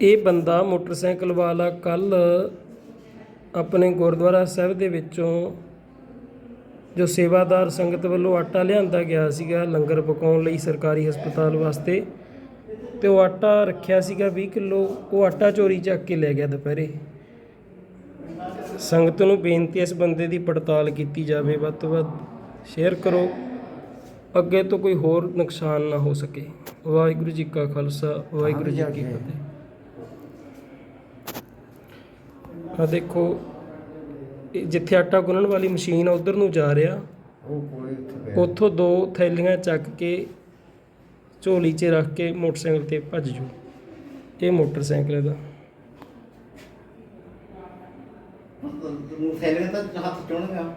ਇਹ ਬੰਦਾ ਮੋਟਰਸਾਈਕਲ ਵਾਲਾ ਕੱਲ ਆਪਣੇ ਗੁਰਦੁਆਰਾ ਸਾਹਿਬ ਦੇ ਵਿੱਚੋਂ ਜੋ ਸੇਵਾਦਾਰ ਸੰਗਤ ਵੱਲੋਂ ਆਟਾ ਲਿਆਂਦਾ ਗਿਆ ਸੀਗਾ ਲੰਗਰ ਪਕਾਉਣ ਲਈ ਸਰਕਾਰੀ ਹਸਪਤਾਲ ਵਾਸਤੇ ਤੇ ਉਹ ਆਟਾ ਰੱਖਿਆ ਸੀਗਾ 20 ਕਿਲੋ ਉਹ ਆਟਾ ਚੋਰੀ ਚੱਕ ਕੇ ਲੈ ਗਿਆ ਦੁਪਹਿਰੇ। ਸੰਗਤ ਨੂੰ ਬੇਨਤੀ ਇਸ ਬੰਦੇ ਦੀ ਪੜਤਾਲ ਕੀਤੀ ਜਾਵੇ। ਵੱਧ ਤੋਂ ਵੱਧ ਸ਼ੇਅਰ ਕਰੋ। ਅੱਗੇ ਤੋਂ ਕੋਈ ਹੋਰ ਨੁਕਸਾਨ ਨਾ ਹੋ ਸਕੇ। ਵਾਹਿਗੁਰੂ ਜੀ ਕਾ ਖਾਲਸਾ ਵਾਹਿਗੁਰੂ ਜੀ ਕੀ ਫਤਿਹ। ਆ ਦੇਖੋ ਜਿੱਥੇ ਆਟਾ ਗੁੰਨਣ ਵਾਲੀ ਮਸ਼ੀਨ ਆ ਉਧਰ ਨੂੰ ਜਾ ਰਿਹਾ। ਉੱਥੋਂ ਦੋ ਥੈਲੀਆਂ ਚੱਕ ਕੇ ਝੋਲੀ 'ਚ ਰੱਖ ਕੇ ਮੋਟਰਸਾਈਕਲ ਤੇ ਭੱਜ ਜੂ। ਇਹ ਮੋਟਰਸਾਈਕਲ ਦਾ Não sério, eu tô de rato de um lugar.